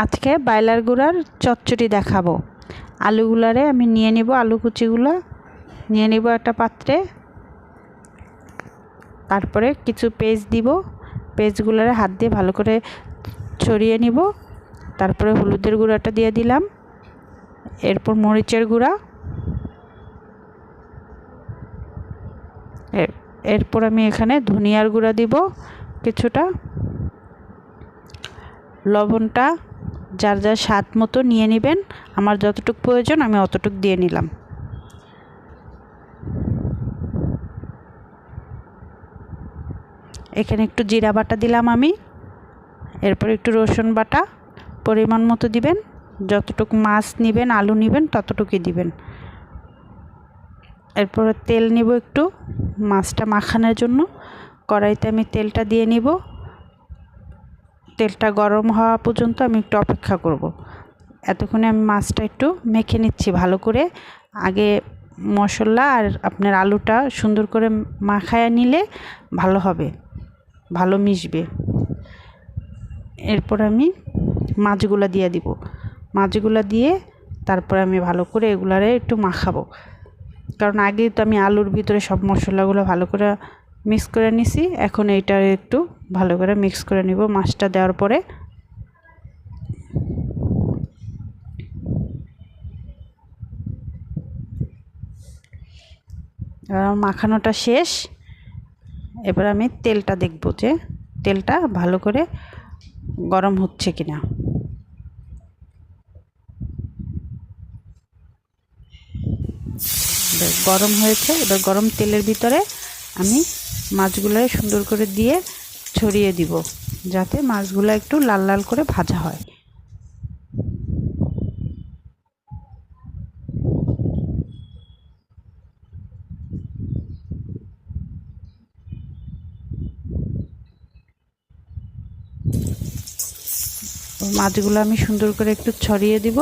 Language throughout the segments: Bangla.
আজকে বাইলার গুঁড়ার চচ্চড়ি দেখাবো। আলুগুলারে আমি নিয়ে নিব, আলু কুচিগুলো। নিয়ে নিব একটা পাত্রে। তারপরে কিছু পেস্ট দিব। পেস্টগুলোরে হাত দিয়ে ভালো করে ছড়িয়ে নিব। তারপরে হলুদের গুঁড়াটা দিয়ে দিলাম। এরপর মরিচের গুঁড়া। এরপর আমি এখানে ধনিয়ার গুঁড়া দিব কিছুটা। লবণটা যার যার স্বাদ মতো নিয়ে নেবেন, আমার যতটুকু প্রয়োজন আমি অতটুকু দিয়ে নিলাম। এখানে একটু জিরা বাটা দিলাম আমি। এরপর একটু রসুন বাটা, পরিমাণ মতো দিবেন। যতটুকু মাছ নেবেন, আলু নেবেন, ততটুকুই দিবেন। এরপরে তেল নিব একটু, মাছটা মাখানোর জন্য। কড়াইতে আমি তেলটা দিয়ে নিব। তেলটা গরম হওয়া পর্যন্ত আমি একটু অপেক্ষা করব। এতক্ষণে আমি মাছটা একটু মেখে নিচ্ছি ভালো করে। আগে মশলা আর আপনার আলুটা সুন্দর করে মাখায় নিলে ভালো হবে, ভালো মিশবে। এরপর আমি মাছগুলো দিয়ে দিব। মাছগুলো দিয়ে তারপর আমি ভালো করে এগুলারে একটু মাখাবো। কারণ আগে তো আমি আলুর ভিতরে সব মশলাগুলো ভালো করে মিক্স করে নিছি। এখন এইটা একটু ভালো করে মিক্স করে নিব মাছটা দেওয়ার পরে। মাখানোটা শেষ। এবার আমি তেলটা দেখব যে তেলটা ভালো করে গরম হচ্ছে কিনা। গরম হয়েছে, এবার গরম তেলের ভিতরে আমি মাছগুলো সুন্দর করে দিয়ে ছড়িয়ে দিব, যাতে মাছগুলো একটু লাল লাল করে ভাজা হয়। মাছগুলো আমি সুন্দর করে একটু ছড়িয়ে দিব,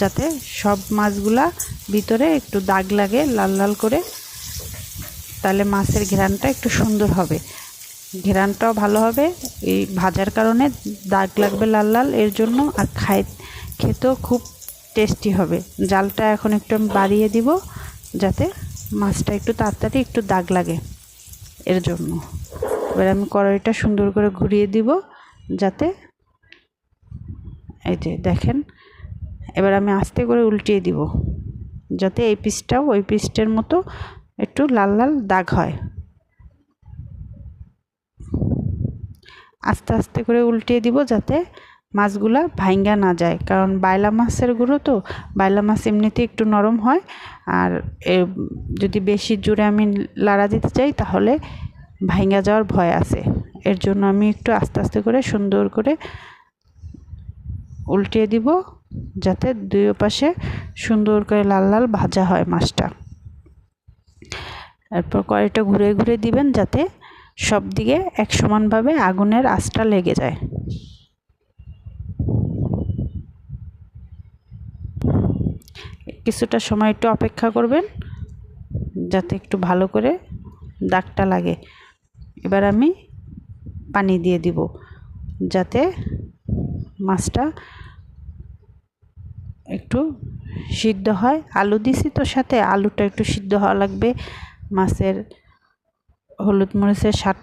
যাতে সব মাছগুলা ভিতরে একটু দাগ লাগে, লাল লাল করে তাহলে মাছের ঘেরানটা একটু সুন্দর হবে। ঘেরানটাও ভালো হবে। এই ভাজার কারণে দাগ লাগবে লাল লাল, এর জন্য আর খাই, খেতেও খুব টেস্টি হবে। জালটা এখন একটু আমি বাড়িয়ে দিব যাতে মাছটা একটু তাড়াতাড়ি একটু দাগ লাগে এর জন্য। এবার আমি কড়াইটা সুন্দর করে ঘুরিয়ে দিব যাতে এই যে দেখেন, এবার আমি আস্তে করে উল্টিয়ে দিব যাতে এই পিসটাও ওই পিসটার মতো একটু লাল লাল দাগ হয়। আস্তে আস্তে করে উল্টিয়ে দিব যাতে মাছগুলা ভাঙ্গা না যায়। কারণ বাইলা মাছের গুঁড়ো তো, বাইলা মাছ এমনিতে একটু নরম হয়। আর যদি বেশি জোরে আমি লাড়া দিতে চাই, তাহলে ভাঙ্গা যাওয়ার ভয় আছে। এর জন্য আমি একটু আস্তে আস্তে করে সুন্দর করে উল্টিয়ে দিব, যাতে দুই পাশে সুন্দর করে লাল লাল ভাজা হয় মাছটা। এরপর কড়াইটা ঘুরে ঘুরে দিবেন যাতে সব দিকে এক সমানভাবে আগুনের আঁচটা লেগে যায়। কিছুটা সময় একটু অপেক্ষা করবেন যাতে একটু ভালো করে দাগটা লাগে। এবার আমি পানি দিয়ে দিব যাতে মাছটা একটু সিদ্ধ হয়। আলু দিছি তো সাথে, আলুটা একটু সিদ্ধ হওয়া লাগবে। মাছের হলুদ মরিচের স্বাদ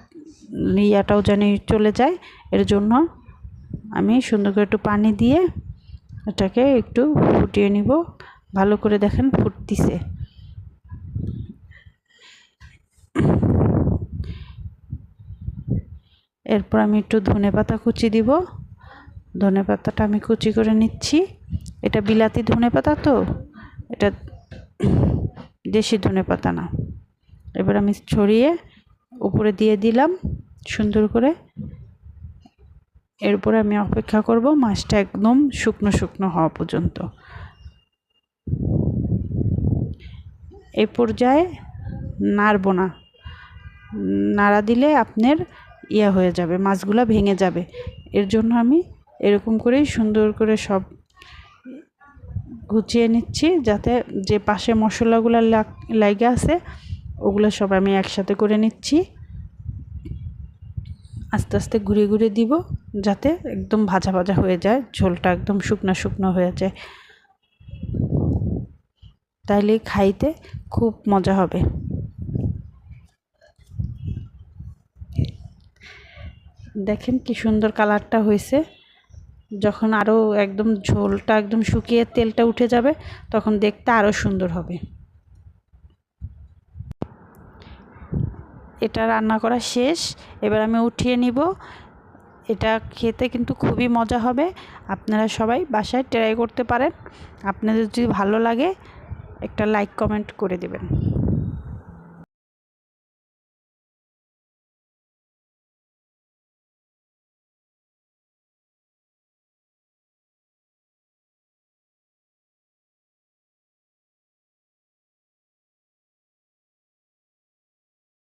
ইয়াটাও যেন চলে যায়। এর জন্য আমি সুন্দর করে একটু পানি দিয়ে এটাকে একটু ফুটিয়ে নিব। ভালো করে দেখেন ফুটতিছে। এরপর আমি একটু ধনে পাতা কুচি দিব। ধনে পাতাটা আমি কুচি করে নিচ্ছি। এটা বিলাতি ধনে পাতা তো? এটা দেশি ধনে পাতা না। এবার আমি ছড়িয়ে উপরে দিয়ে দিলাম সুন্দর করে। এরপরে আমি অপেক্ষা করব মাছটা একদম শুকনো শুকনো হওয়া পর্যন্ত। এই পর্যায়ে নাড়ব না। নাড়া দিলে আপনার ইয়া হয়ে যাবে, মাছগুলো ভেঙে যাবে। এর জন্য আমি এরকম করেই সুন্দর করে সব গুছিয়ে নিচ্ছি যাতে যে পাশে মশলাগুলো লাগে আছে ওগুলো সব আমি একসাথে করে নিচ্ছি। আস্তে আস্তে ঘুরে ঘুরে দিব যাতে একদম ভাজা ভাজা হয়ে যায়, ঝোলটা একদম শুকনো শুকনো হয়ে যায়। তাইলে খাইতে খুব মজা হবে। দেখেন কি সুন্দর কালারটা হয়েছে। যখন আরও একদম ঝোলটা একদম শুকিয়ে তেলটা উঠে যাবে, তখন দেখতে আরও সুন্দর হবে। এটা রান্না করা শেষ। এবার আমি উঠিয়ে নিব। এটা খেতে কিন্তু খুবই মজা হবে। আপনারা সবাই বাসায় ট্রাই করতে পারেন। আপনাদের যদি ভালো লাগে, একটা লাইক কমেন্ট করে দেবেন।